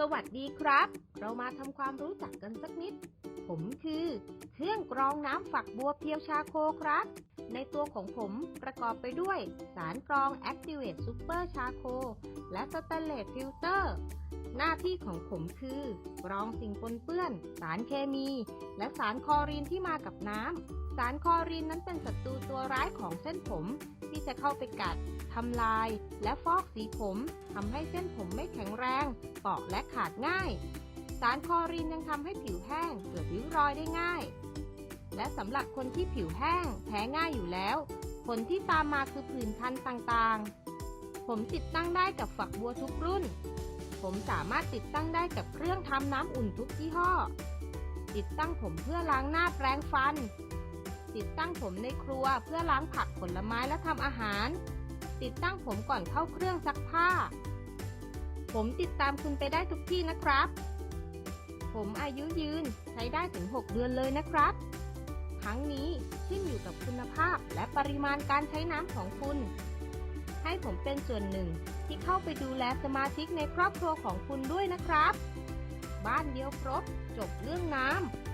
สวัสดีครับ เรามาทำความรู้จักกันสักนิด ผมคือ เครื่องกรองน้ำฝักบัวเพียวชาโคครับ ในตัวของผมประกอบไปด้วย สารกรอง Activate Super Charcoal และ Stainless Filter หน้าที่ของผมคือ กรองสิ่งปนเปื้อน สารเคมี และสารคอรีนที่มากับน้ำ สารคอรีนนั้นเป็นศัตรูตัวร้ายของเส้นผม ที่จะเข้าไปกัดทำลาย และฟอกสีผมทำให้เส้นผมไม่แข็งแรงเปราะและขาดง่าย สารคอรีนยังทำให้ผิวแห้งเกิดริ้วรอยได้ง่าย และสำหรับคนที่ผิวแห้งแพ้ง่ายอยู่แล้ว ผลที่ตามมาคือผื่นคันต่างๆ ผมติดตั้งได้กับฝักบัวทุกรุ่น ผมสามารถติดตั้งได้กับเครื่องทำน้ำอุ่นทุกยี่ห้อ ติดตั้งผมเพื่อล้างหน้าแปรงฟัน ติดตั้งผมในครัวเพื่อล้างผักผลไม้และทำอาหาร ติดตั้งผมก่อนเข้าเครื่องซักผ้า ผมติดตามคุณไปได้ทุกที่นะครับ ผมอายุยืนใช้ได้ถึง 6 เดือนเลยนะครับ ทั้งนี้ขึ้นอยู่กับคุณภาพและปริมาณการใช้น้ำของคุณ ให้ผมเป็นส่วนหนึ่ง ที่เข้าไปดูแลสมาชิกในครอบครัวของคุณด้วยนะครับ บ้านเดียวครบจบเรื่องน้ำ